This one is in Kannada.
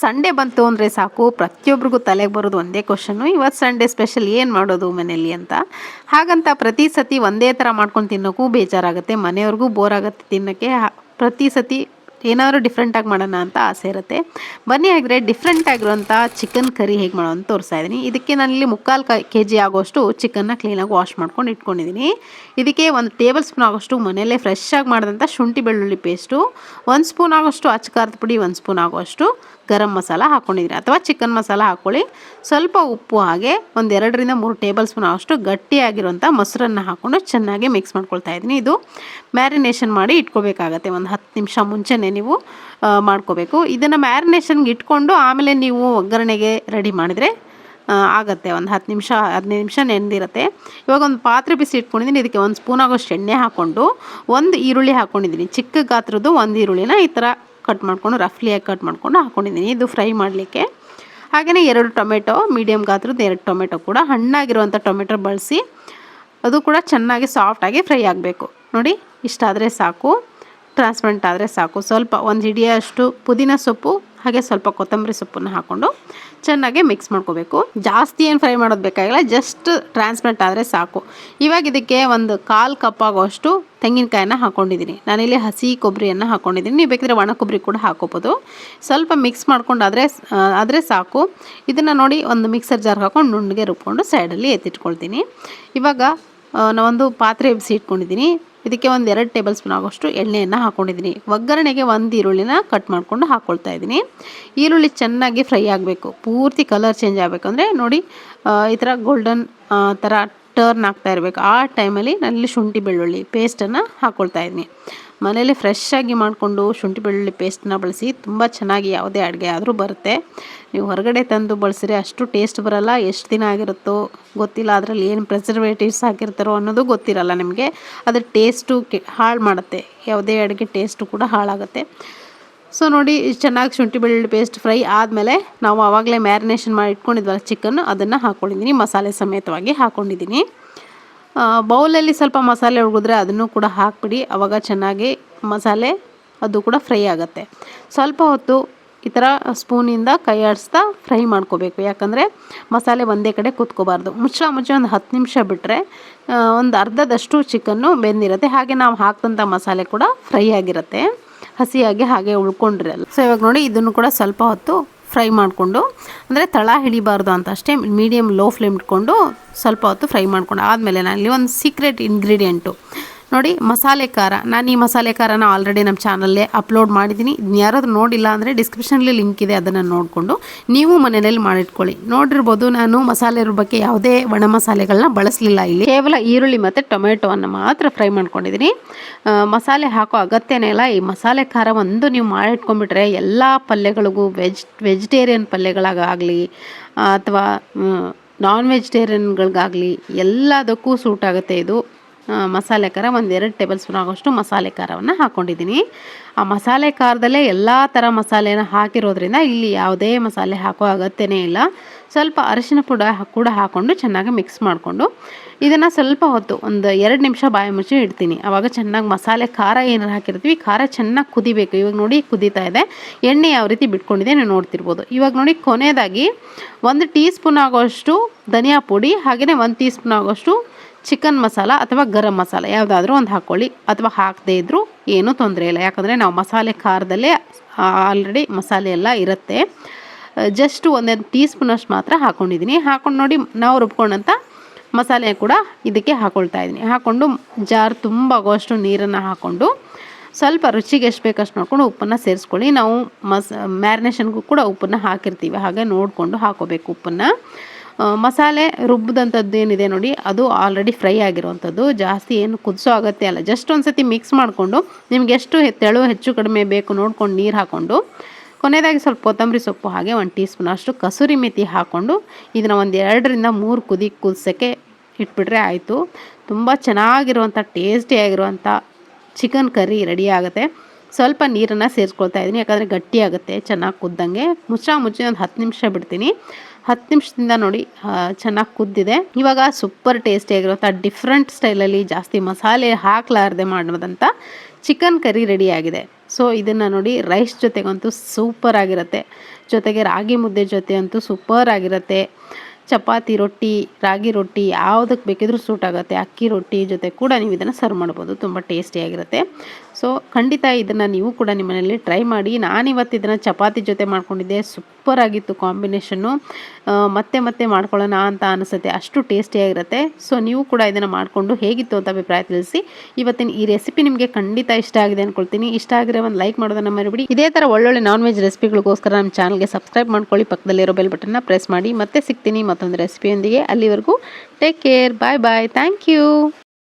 ಸಂಡೇ ಬಂತು ಅಂದರೆ ಸಾಕು. ಪ್ರತಿಯೊಬ್ಬರಿಗೂ ತಲೆಗೆ ಬರೋದು ಒಂದೇ ಕ್ವಶನ್ನು ಇವತ್ತು ಸಂಡೇ ಸ್ಪೆಷಲ್ ಏನು ಮಾಡೋದು ಮನೆಯಲ್ಲಿ ಅಂತ. ಹಾಗಂತ ಪ್ರತಿ ಸತಿ ಒಂದೇ ಥರ ಮಾಡ್ಕೊಂಡು ತಿನ್ನೋಕ್ಕೂ ಬೇಜಾರಾಗುತ್ತೆ. ಮನೆಯವ್ರಿಗೂ ಬೋರ್ ಆಗುತ್ತೆ ತಿನ್ನೋಕ್ಕೆ. ಪ್ರತಿ ಸತಿ ಏನಾದರೂ ಡಿಫ್ರೆಂಟಾಗಿ ಮಾಡೋಣ ಅಂತ ಆಸೆ ಇರುತ್ತೆ. ಬನ್ನಿ ಆಗಿದ್ರೆ ಡಿಫ್ರೆಂಟ್ ಆಗಿರುವಂಥ ಚಿಕನ್ ಕರಿ ಹೇಗೆ ಮಾಡೋದು ಅಂತ ತೋರಿಸ್ತಾ ಇದ್ದೀನಿ. ಇದಕ್ಕೆ ನಾನಿಲ್ಲಿ ಮುಕ್ಕಾಲು ಕೆ ಜಿ ಆಗೋಷ್ಟು ಚಿಕನ್ನ ಕ್ಲೀನಾಗಿ ವಾಶ್ ಮಾಡ್ಕೊಂಡು ಇಟ್ಕೊಂಡಿದ್ದೀನಿ. ಇದಕ್ಕೆ ಒಂದು ಟೇಬಲ್ ಸ್ಪೂನ್ ಆಗೋಷ್ಟು ಮನೆಯಲ್ಲೇ ಫ್ರೆಶ್ ಆಗಿ ಮಾಡಿದಂಥ ಶುಂಠಿ ಬೆಳ್ಳುಳ್ಳಿ ಪೇಸ್ಟು ಒಂದು ಸ್ಪೂನ್ ಆಗೋಷ್ಟು ಅಚ್ಚಕಾರದ ಪುಡಿ, ಒಂದು ಸ್ಪೂನ್ ಆಗೋಷ್ಟು ಗರಂ ಮಸಾಲ ಹಾಕ್ಕೊಂಡಿದ್ದೀನಿ ಅಥವಾ ಚಿಕನ್ ಮಸಾಲ ಹಾಕ್ಕೊಳ್ಳಿ ಸ್ವಲ್ಪ ಉಪ್ಪು ಹಾಗೆ ಒಂದು ಎರಡರಿಂದ ಮೂರು ಟೇಬಲ್ ಸ್ಪೂನ್ ಆಗೋಷ್ಟು ಗಟ್ಟಿಯಾಗಿರುವಂಥ ಮೊಸರನ್ನು ಹಾಕ್ಕೊಂಡು ಚೆನ್ನಾಗಿ ಮಿಕ್ಸ್ ಮಾಡ್ಕೊಳ್ತಾ ಇದ್ದೀನಿ. ಇದು ಮ್ಯಾರಿನೇಷನ್ ಮಾಡಿ ಇಟ್ಕೋಬೇಕಾಗತ್ತೆ. ಒಂದು ಹತ್ತು ನಿಮಿಷ ಮುಂಚೆನೇ ನೀವು ಮಾಡ್ಕೋಬೇಕು. ಇದನ್ನು ಮ್ಯಾರಿನೇಷನ್ಗೆ ಇಟ್ಕೊಂಡು ಆಮೇಲೆ ನೀವು ಒಗ್ಗರಣೆಗೆ ರೆಡಿ ಮಾಡಿದರೆ ಆಗುತ್ತೆ ಆಗತ್ತೆ. ಒಂದು ಹತ್ತು ನಿಮಿಷ, ಹದಿನೈದು ನಿಮಿಷ ನೆನೆದಿರುತ್ತೆ. ಇವಾಗ ಒಂದು ಪಾತ್ರೆ ಬಿಸಿ ಇಟ್ಕೊಂಡಿದ್ದೀನಿ. ಇದಕ್ಕೆ ಒಂದು ಸ್ಪೂನ್ ಆಗೋಷ್ಟು ಎಣ್ಣೆ ಹಾಕ್ಕೊಂಡು, ಒಂದು ಈರುಳ್ಳಿ ಹಾಕ್ಕೊಂಡಿದ್ದೀನಿ ಚಿಕ್ಕ ಗಾತ್ರದ್ದು ಒಂದು ಈರುಳ್ಳಿನ ಈ ಥರ ಕಟ್ ಮಾಡಿಕೊಂಡು ರಫ್ಲಿಯಾಗಿ ಕಟ್ ಮಾಡ್ಕೊಂಡು ಹಾಕ್ಕೊಂಡಿದ್ದೀನಿ ಇದು ಫ್ರೈ ಮಾಡಲಿಕ್ಕೆ. ಹಾಗೆಯೇ ಎರಡು ಟೊಮೆಟೊ ಮೀಡಿಯಮ್ ಗಾತ್ರದ್ದು ಎರಡು ಟೊಮೆಟೊ ಕೂಡ ಹಣ್ಣಾಗಿರುವಂಥ ಟೊಮೆಟೊ ಬಳಸಿ, ಅದು ಕೂಡ ಚೆನ್ನಾಗಿ ಸಾಫ್ಟಾಗಿ ಫ್ರೈ ಆಗಬೇಕು. ನೋಡಿ, ಇಷ್ಟಾದರೆ ಸಾಕು. ಟ್ರಾನ್ಸ್ಪರೆಂಟ್ ಆದರೆ ಸಾಕು. ಸ್ವಲ್ಪ ಒಂದು ಹಿಡಿಯಷ್ಟು ಪುದೀನ ಸೊಪ್ಪು, ಹಾಗೆ ಸ್ವಲ್ಪ ಕೊತ್ತಂಬರಿ ಸೊಪ್ಪನ್ನು ಹಾಕ್ಕೊಂಡು ಚೆನ್ನಾಗಿ ಮಿಕ್ಸ್ ಮಾಡ್ಕೋಬೇಕು. ಜಾಸ್ತಿ ಏನು ಫ್ರೈ ಮಾಡೋದು ಬೇಕಾಗಿಲ್ಲ ಜಸ್ಟ್ ಟ್ರಾನ್ಸ್ಪರೆಂಟ್ ಆದರೆ ಸಾಕು. ಇವಾಗ ಇದಕ್ಕೆ ಒಂದು ಕಾಲು ಕಪ್ ಆಗೋಷ್ಟು ತೆಂಗಿನಕಾಯಿನ ಹಾಕ್ಕೊಂಡಿದ್ದೀನಿ ನಾನಿಲ್ಲಿ ಹಸಿ ಕೊಬ್ಬರಿಯನ್ನು ಹಾಕ್ಕೊಂಡಿದ್ದೀನಿ ನೀವು ಬೇಕಿದ್ರೆ ಒಣ ಕೊಬ್ಬರಿ ಕೂಡ ಹಾಕೋಬೋದು. ಸ್ವಲ್ಪ ಮಿಕ್ಸ್ ಮಾಡ್ಕೊಂಡು ಆದರೆ ಸಾಕು. ಇದನ್ನು ನೋಡಿ ಒಂದು ಮಿಕ್ಸರ್ ಜಾರ್ ಹಾಕೊಂಡು ನುಣ್ಣಗೆ ರುಬ್ಕೊಂಡು ಸೈಡಲ್ಲಿ ಎತ್ತಿಟ್ಕೊಳ್ತೀನಿ. ಇವಾಗ ನಾವೊಂದು ಪಾತ್ರೆ ಬಿಸಿ ಇಟ್ಕೊಂಡಿದ್ದೀನಿ ಇದಕ್ಕೆ ಒಂದು ಎರಡು ಟೇಬಲ್ ಸ್ಪೂನ್ ಆಗೋಷ್ಟು ಎಣ್ಣೆಯನ್ನು ಹಾಕ್ಕೊಂಡಿದ್ದೀನಿ ಒಗ್ಗರಣೆಗೆ ಒಂದು ಈರುಳ್ಳಿನ ಕಟ್ ಮಾಡಿಕೊಂಡು ಹಾಕ್ಕೊಳ್ತಾ ಇದ್ದೀನಿ. ಈರುಳ್ಳಿ ಚೆನ್ನಾಗಿ ಫ್ರೈ ಆಗಬೇಕು. ಪೂರ್ತಿ ಕಲರ್ ಚೇಂಜ್ ಆಗಬೇಕು. ಅಂದರೆ ನೋಡಿ ಈ ಥರ ಗೋಲ್ಡನ್ ಥರ ಟರ್ನ್ ಆಗ್ತಾ ಇರಬೇಕು. ಆ ಟೈಮಲ್ಲಿ ನಾನಿಲ್ಲಿ ಶುಂಠಿ ಬೆಳ್ಳುಳ್ಳಿ ಪೇಸ್ಟನ್ನು ಹಾಕ್ಕೊಳ್ತಾ ಇದ್ದೀನಿ. ಮನೇಲಿ ಫ್ರೆಶ್ ಆಗಿ ಮಾಡಿಕೊಂಡು ಶುಂಠಿ ಬೆಳ್ಳುಳ್ಳಿ ಪೇಸ್ಟನ್ನ ಬಳಸಿ ತುಂಬ ಚೆನ್ನಾಗಿ ಯಾವುದೇ ಅಡುಗೆ ಆದರೂ ಬರುತ್ತೆ. ನೀವು ಹೊರಗಡೆ ತಂದು ಬಳಸಿದ್ರೆ ಅಷ್ಟು ಟೇಸ್ಟ್ ಬರಲ್ಲ, ಎಷ್ಟು ದಿನ ಆಗಿರುತ್ತೋ ಗೊತ್ತಿಲ್ಲ, ಅದರಲ್ಲಿ ಏನು ಪ್ರೆಸರ್ವೇಟಿವ್ಸ್ ಹಾಕಿರ್ತಾರೋ ಅನ್ನೋದು ಗೊತ್ತಿರಲ್ಲ ನಿಮಗೆ. ಅದ್ರ ಟೇಸ್ಟು ಹಾಳು ಮಾಡುತ್ತೆ, ಯಾವುದೇ ಅಡುಗೆ ಟೇಸ್ಟು ಕೂಡ ಹಾಳಾಗುತ್ತೆ. ಸೊ ನೋಡಿ, ಚೆನ್ನಾಗಿ ಶುಂಠಿ ಬೆಳ್ಳುಳ್ಳಿ ಪೇಸ್ಟ್ ಫ್ರೈ ಆದಮೇಲೆ ನಾವು ಆವಾಗಲೇ ಮ್ಯಾರಿನೇಷನ್ ಮಾಡಿ ಇಟ್ಕೊಂಡಿದ್ವಲ್ಲ ಚಿಕನ್ ಅದನ್ನು ಹಾಕ್ಕೊಂಡಿದ್ದೀನಿ ಮಸಾಲೆ ಸಮೇತವಾಗಿ ಹಾಕ್ಕೊಂಡಿದ್ದೀನಿ ಬೌಲಲ್ಲಿ ಸ್ವಲ್ಪ ಮಸಾಲೆ ಉಳಿದ್ರೆ ಅದನ್ನು ಕೂಡ ಹಾಕ್ಬಿಡಿ. ಅವಾಗ ಚೆನ್ನಾಗಿ ಮಸಾಲೆ ಅದು ಕೂಡ ಫ್ರೈ ಆಗುತ್ತೆ. ಸ್ವಲ್ಪ ಹೊತ್ತು ಈ ಥರ ಸ್ಪೂನಿಂದ ಕೈ ಆಡಿಸ್ತಾ ಫ್ರೈ ಮಾಡ್ಕೋಬೇಕು. ಯಾಕಂದರೆ ಮಸಾಲೆ ಒಂದೇ ಕಡೆ ಕೂತ್ಕೋಬಾರ್ದು. ಮುಚ್ಚಳ ಮುಚ್ಚ ಒಂದು ಹತ್ತು ನಿಮಿಷ ಬಿಟ್ಟರೆ ಒಂದು ಅರ್ಧದಷ್ಟು ಚಿಕನ್ನು ಬೆಂದಿರುತ್ತೆ. ಹಾಗೆ ನಾವು ಹಾಕಿದಂಥ ಮಸಾಲೆ ಕೂಡ ಫ್ರೈ ಆಗಿರುತ್ತೆ. ಹಸಿಯಾಗಿ ಹಾಗೆ ಉಳ್ಕೊಂಡಿರಲ್ಲ. ಸೊ ಇವಾಗ ನೋಡಿ, ಇದನ್ನು ಕೂಡ ಸ್ವಲ್ಪ ಹೊತ್ತು ಫ್ರೈ ಮಾಡಿಕೊಂಡು, ಅಂದರೆ ತಳ ಹಿಡಿಬಾರ್ದು ಅಂತ ಅಷ್ಟೇ ಮೀಡಿಯಮ್ ಲೋ ಫ್ಲೇಮ್ ಇಟ್ಕೊಂಡು ಸ್ವಲ್ಪ ಹೊತ್ತು ಫ್ರೈ ಮಾಡಿಕೊಂಡು, ಆದಮೇಲೆ ಇಲ್ಲಿ ಒಂದು ಸೀಕ್ರೆಟ್ ಇಂಗ್ರೀಡಿಯೆಂಟು ನೋಡಿ ಮಸಾಲೆ ಖಾರ ನಾನು ಈ ಮಸಾಲೆ ಖಾರನ ಆಲ್ರೆಡಿ ನಮ್ಮ ಚಾನಲ್ಲೇ ಅಪ್ಲೋಡ್ ಮಾಡಿದ್ದೀನಿ ಯಾರಾದರೂ ನೋಡಿಲ್ಲ ಅಂದರೆ ಡಿಸ್ಕ್ರಿಪ್ಷನಲ್ಲಿ ಲಿಂಕ್ ಇದೆ, ಅದನ್ನು ನೋಡಿಕೊಂಡು. ನೀವು ಮನೆಯಲ್ಲಿ ಮಾಡಿಟ್ಕೊಳ್ಳಿ. ನೋಡಿರ್ಬೋದು ನಾನು ಮಸಾಲೆ ರುಬ್ಬಕ್ಕೆ ಯಾವುದೇ ಒಣ ಮಸಾಲೆಗಳನ್ನ ಬಳಸಲಿಲ್ಲ ಇಲ್ಲಿ. ಕೇವಲ ಈರುಳ್ಳಿ ಮತ್ತು ಟೊಮೆಟೊವನ್ನು ಮಾತ್ರ ಫ್ರೈ ಮಾಡ್ಕೊಂಡಿದ್ದೀನಿ ಮಸಾಲೆ ಹಾಕೋ ಅಗತ್ಯನೇ ಇಲ್ಲ. ಈ ಮಸಾಲೆ ಖಾರ ಒಂದು ನೀವು ಮಾಡಿಟ್ಕೊಂಡ್ಬಿಟ್ರೆ ಎಲ್ಲ ಪಲ್ಯಗಳಿಗೂ ವೆಜ್ ವೆಜಿಟೇರಿಯನ್ ಪಲ್ಯಗಳಾಗಲಿ ಅಥವಾ ನಾನ್ ವೆಜಿಟೇರಿಯನ್ಗಳಿಗಾಗಲಿ ಎಲ್ಲದಕ್ಕೂ ಸೂಟ್ ಆಗುತ್ತೆ ಇದು. ಮಸಾಲೆ ಖಾರ, ಒಂದು ಎರಡು ಟೇಬಲ್ ಸ್ಪೂನ್ ಆಗೋಷ್ಟು ಮಸಾಲೆ ಖಾರವನ್ನು ಹಾಕ್ಕೊಂಡಿದ್ದೀನಿ ಆ ಮಸಾಲೆ ಖಾರದಲ್ಲೇ ಎಲ್ಲ ಥರ ಮಸಾಲೆನ ಹಾಕಿರೋದ್ರಿಂದ ಇಲ್ಲಿ ಯಾವುದೇ ಮಸಾಲೆ ಹಾಕೋ ಅಗತ್ಯನೇ ಇಲ್ಲ. ಸ್ವಲ್ಪ ಅರಿಶಿನ ಪುಡ ಕೂಡ ಹಾಕ್ಕೊಂಡು ಚೆನ್ನಾಗಿ ಮಿಕ್ಸ್ ಮಾಡಿಕೊಂಡು ಇದನ್ನು ಸ್ವಲ್ಪ ಹೊತ್ತು ಒಂದು ಎರಡು ನಿಮಿಷ ಬಾಯಿ ಮುಚ್ಚಿ ಇಡ್ತೀನಿ. ಆವಾಗ ಚೆನ್ನಾಗಿ ಮಸಾಲೆ ಖಾರ ಏನಾರು ಹಾಕಿರ್ತೀವಿ, ಖಾರ ಚೆನ್ನಾಗಿ ಕುದಿಬೇಕು. ಇವಾಗ ನೋಡಿ ಕುದೀತಾ ಇದೆ. ಎಣ್ಣೆ ಯಾವ ರೀತಿ ಬಿಟ್ಕೊಂಡಿದೆ ನೀವು ನೋಡ್ತಿರ್ಬೋದು. ಇವಾಗ ನೋಡಿ ಕೊನೆಯದಾಗಿ ಒಂದು ಟೀ ಸ್ಪೂನ್ ಆಗೋಷ್ಟು ಧನಿಯಾ ಪುಡಿ ಹಾಗೆಯೇ ಒಂದು ಟೀ ಸ್ಪೂನ್ ಆಗೋಷ್ಟು ಚಿಕನ್ ಮಸಾಲ ಅಥವಾ ಗರಂ ಮಸಾಲ ಯಾವುದಾದ್ರೂ ಒಂದು ಹಾಕ್ಕೊಳ್ಳಿ ಅಥವಾ ಹಾಕದೇ ಇದ್ದರೂ ಏನೂ ತೊಂದರೆ ಇಲ್ಲ. ಯಾಕಂದರೆ ನಾವು ಮಸಾಲೆ ಖಾರದಲ್ಲೇ ಆಲ್ರೆಡಿ ಮಸಾಲೆ ಎಲ್ಲ ಇರುತ್ತೆ. ಜಸ್ಟ್ ಒಂದೊಂದು ಟೀ ಸ್ಪೂನಷ್ಟು ಮಾತ್ರ ಹಾಕ್ಕೊಂಡಿದ್ದೀನಿ ಹಾಕ್ಕೊಂಡು ನೋಡಿ ನಾವು ರುಬ್ಕೊಂಡಂಥ ಮಸಾಲೆ ಕೂಡ ಇದಕ್ಕೆ ಹಾಕ್ಕೊಳ್ತಾ ಇದ್ದೀನಿ. ಹಾಕ್ಕೊಂಡು ಜಾರ್ ತುಂಬ ಆಗೋಷ್ಟು ನೀರನ್ನು ಹಾಕ್ಕೊಂಡು ಸ್ವಲ್ಪ ರುಚಿಗೆ ಎಷ್ಟು ಬೇಕಷ್ಟು ನೋಡಿಕೊಂಡು ಉಪ್ಪನ್ನು ಸೇರಿಸ್ಕೊಳ್ಳಿ. ನಾವು ಮಸ್, ಮ್ಯಾರಿನೇಷನ್ಗೂ ಕೂಡ ಉಪ್ಪನ್ನು ಹಾಕಿರ್ತೀವಿ. ಹಾಗೆ ನೋಡಿಕೊಂಡು ಹಾಕೋಬೇಕು ಉಪ್ಪನ್ನು. ಮಸಾಲೆ ರುಬ್ಬಿದಂಥದ್ದು ಏನಿದೆ ನೋಡಿ, ಅದು ಆಲ್ರೆಡಿ ಫ್ರೈ ಆಗಿರುವಂಥದ್ದು. ಜಾಸ್ತಿ ಏನು ಕುದಿಸೋ ಅಗತ್ಯ ಅಲ್ಲ ಜಸ್ಟ್ ಒಂದು ಸತಿ ಮಿಕ್ಸ್ ಮಾಡಿಕೊಂಡು, ನಿಮ್ಗೆ ಎಷ್ಟು ತೆಳು ಹೆಚ್ಚು ಕಡಿಮೆ ಬೇಕು ನೋಡ್ಕೊಂಡು ನೀರು ಹಾಕ್ಕೊಂಡು ಕೊನೆಯದಾಗಿ ಸ್ವಲ್ಪ ಕೊತ್ತಂಬರಿ ಸೊಪ್ಪು ಹಾಗೆ ಒಂದು ಟೀ ಸ್ಪೂನ್ ಅಷ್ಟು ಕಸೂರಿ ಮೆಥಿ ಹಾಕ್ಕೊಂಡು ಇದನ್ನು ಒಂದು ಎರಡರಿಂದ ಮೂರು ಕುದಿ, ಕುದಿಸೋಕ್ಕೆ ಇಟ್ಬಿಟ್ರೆ ಆಯಿತು. ತುಂಬ ಚೆನ್ನಾಗಿರುವಂಥ ಟೇಸ್ಟಿಯಾಗಿರುವಂಥ ಚಿಕನ್ ಕರಿ ರೆಡಿ ಆಗುತ್ತೆ. ಸ್ವಲ್ಪ ನೀರನ್ನು ಸೇರಿಸ್ಕೊಳ್ತಾ ಇದ್ದೀನಿ, ಯಾಕಂದರೆ ಗಟ್ಟಿ ಆಗುತ್ತೆ, ಚೆನ್ನಾಗಿ ಕುದ್ದಂಗೆ. ಮುಚ್ಚ ಮುಚ್ಚಿ ಒಂದು ಹತ್ತು ನಿಮಿಷ ಬಿಡ್ತೀನಿ. ಹತ್ತು ನಿಮಿಷದಿಂದ ನೋಡಿ ಚೆನ್ನಾಗಿ ಕುದ್ದಿದೆ. ಇವಾಗ ಸೂಪರ್ ಟೇಸ್ಟಿಯಾಗಿರುವಂಥ ಡಿಫ್ರೆಂಟ್ ಸ್ಟೈಲಲ್ಲಿ ಜಾಸ್ತಿ ಮಸಾಲೆ ಹಾಕ್ಲಾರ್ದೆ ಮಾಡೋದಂಥ ಚಿಕನ್ ಕರಿ ರೆಡಿಯಾಗಿದೆ ಸೊ, ಇದನ್ನು ನೋಡಿ ರೈಸ್ ಜೊತೆಗಂತೂ ಸೂಪರ್ ಆಗಿರುತ್ತೆ. ಜೊತೆಗೆ ರಾಗಿ ಮುದ್ದೆ ಜೊತೆ ಅಂತೂ ಸೂಪರ್ ಆಗಿರುತ್ತೆ. ಚಪಾತಿ ರೊಟ್ಟಿ, ರಾಗಿ ರೊಟ್ಟಿ ಯಾವುದಕ್ಕೆ ಬೇಕಿದ್ರೂ ಸೂಟ್ ಆಗುತ್ತೆ. ಅಕ್ಕಿ ರೊಟ್ಟಿ ಜೊತೆ ಕೂಡ ನೀವು ಇದನ್ನು ಸರ್ವ್ ಮಾಡ್ಬೋದು. ತುಂಬ ಟೇಸ್ಟಿಯಾಗಿರುತ್ತೆ ಸೊ ಖಂಡಿತ ಇದನ್ನು ನೀವು ಕೂಡ ನಿಮ್ಮ ಮನೆಯಲ್ಲಿ ಟ್ರೈ ಮಾಡಿ. ನಾನಿವತ್ತು ಇದನ್ನು ಚಪಾತಿ ಜೊತೆ ಮಾಡ್ಕೊಂಡಿದ್ದೆ. ಸೂಪರ್ ಆಗಿತ್ತು ಕಾಂಬಿನೇಷನ್ನು ಮತ್ತೆ ಮತ್ತೆ ಮಾಡ್ಕೊಳ್ಳೋಣ ಅಂತ ಅನಿಸುತ್ತೆ. ಅಷ್ಟು ಟೇಸ್ಟಿಯಾಗಿರುತ್ತೆ ಸೊ ನೀವು ಕೂಡ ಇದನ್ನು ಮಾಡಿಕೊಂಡು ಹೇಗಿತ್ತು ಅಂತ ಅಭಿಪ್ರಾಯ ತಿಳಿಸಿ. ಇವತ್ತಿನ ಈ ರೆಸಿಪಿ ನಿಮಗೆ ಖಂಡಿತ ಇಷ್ಟ ಆಗಿದೆ ಅಂದ್ಕೊಳ್ತೀನಿ ಇಷ್ಟ ಆಗಿರೋ ಒಂದು ಲೈಕ್ ಮಾಡೋದನ್ನು ಮರಿಬಿಡಿ. ಇದೇ ಥರ ಒಳ್ಳೊಳ್ಳೆ ನಾನ್ ವೆಜ್ ರೆಸಿಪಿಗಳಿಗೋಸ್ಕರ ನಮ್ಮ ಚಾನಲ್ಗೆ ಸಬ್ಸ್ಕ್ರೈಬ್ ಮಾಡ್ಕೊಳ್ಳಿ. ಪಕ್ಕದಲ್ಲಿರೋ ಬೆಲ್ ಬಟನ್ನ ಪ್ರೆಸ್ ಮಾಡಿ. ಮತ್ತೆ ಸಿಗ್ತೀನಿ ಮತ್ತೊಂದು ರೆಸಿಪಿಯೊಂದಿಗೆ ಅಲ್ಲಿವರೆಗೂ take care bye bye thank you